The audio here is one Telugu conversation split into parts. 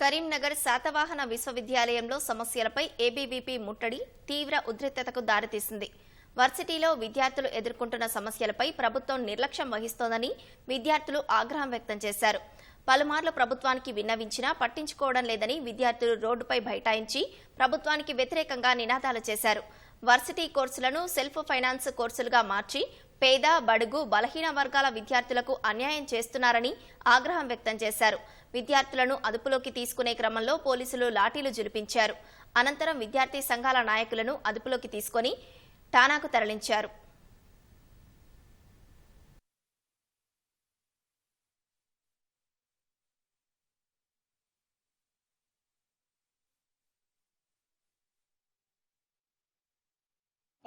కరీంనగర్ శాతవాహన విశ్వవిద్యాలయంలో సమస్యలపై ఏబీవీపీ ముట్టడి తీవ్ర ఉద్రిక్తతకు దారితీసింది. వర్సిటీలో విద్యార్థులు ఎదుర్కొంటున్న సమస్యలపై ప్రభుత్వం నిర్లక్ష్యం వహిస్తోందని విద్యార్థులు ఆగ్రహం వ్యక్తం చేశారు. పలుమార్లు ప్రభుత్వానికి విన్నవించినా పట్టించుకోవడం లేదని విద్యార్థులు రోడ్డుపై బైఠాయించి ప్రభుత్వానికి వ్యతిరేకంగా నినాదాలు చేశారు. వర్సిటీ కోర్సులను సెల్ఫ్ ఫైనాన్స్ కోర్సులుగా మార్చి పేద బడుగు బలహీన వర్గాల విద్యార్థులకు అన్యాయం చేస్తున్నారని ఆగ్రహం వ్యక్తం చేశారు. విద్యార్థులను అదుపులోకి తీసుకునే క్రమంలో పోలీసులు లాఠీలు జులిపించారు అనంతరం విద్యార్థి సంఘాల నాయకులను అదుపులోకి తీసుకొని ఠానాకు తరలించారు.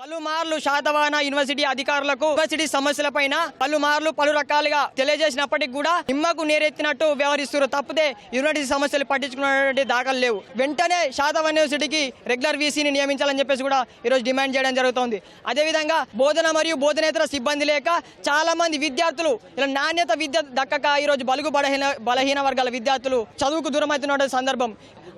పలుమార్లు శాతవాహన యూనివర్సిటీ అధికారులకు యూనివర్సిటీ సమస్యలపైన పలుమార్లు పలు రకాలుగా తెలియజేసినప్పటికీ కూడా నిమ్మకు నేరెత్తినట్టు వ్యవహరిస్తున్నారు. తప్పితే యూనివర్సిటీ సమస్యలు పట్టించుకున్నటువంటి దాఖలు లేవు. వెంటనే శాతవాహన యూనివర్సిటీకి రెగ్యులర్ వీసీని నియమించాలని చెప్పేసి కూడా ఈరోజు డిమాండ్ చేయడం జరుగుతోంది. అదేవిధంగా బోధన మరియు బోధనేతర సిబ్బంది లేక చాలా మంది విద్యార్థులు ఇలా నాణ్యత విద్య దక్కక ఈరోజు బలుగు బలహీన బలహీన వర్గాల విద్యార్థులు చదువుకు దూరమవుతున్న సందర్భం.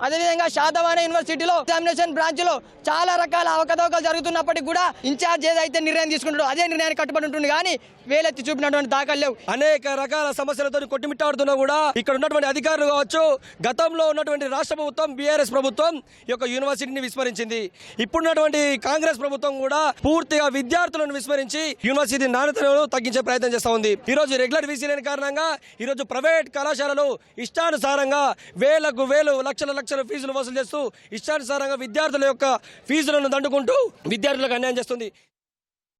అదేవిధంగా శాతవాహన యూనివర్సిటీలో ఎగ్జామినేషన్ బ్రాంచ్లో చాలా రకాల అవకతవకలు జరుగుతున్నప్పటికీ కూడా ఇన్ఛార్జ్ ఏదైతే నిర్ణయం తీసుకుంటాడో అదే నిర్ణయానికి కట్టుబడి ఉంటుంది. కానీ వేలెత్తి చూపినటువంటి దాఖలు లేవు. అనేక రకాల సమస్యలతో కొట్టుమిట్టాడుతున్నా కూడా ఇక్కడ ఉన్నటువంటి అధికారులు కావచ్చు గతంలో ఉన్నటువంటి రాష్ట్ర ప్రభుత్వం బీఆర్ఎస్ ప్రభుత్వం ఈ యొక్క యూనివర్సిటీని విస్మరించింది. ఇప్పుడున్నటువంటి కాంగ్రెస్ ప్రభుత్వం కూడా పూర్తిగా విద్యార్థులను విస్మరించి యూనివర్సిటీ నాణ్యతను తగ్గించే ప్రయత్నం చేస్తూ ఉంది. ఈరోజు రెగ్యులర్ వీసీ లేని కారణంగా ఈరోజు ప్రైవేట్ కళాశాలలు ఇష్టానుసారంగా వేలకు వేలు లక్షల లక్షల ఫీజులు వసూలు చేస్తూ ఇష్టానుసారంగా విద్యార్థుల యొక్క ఫీజులను దండుకుంటూ విద్యార్థులకు అన్యాయం చేస్తుంది.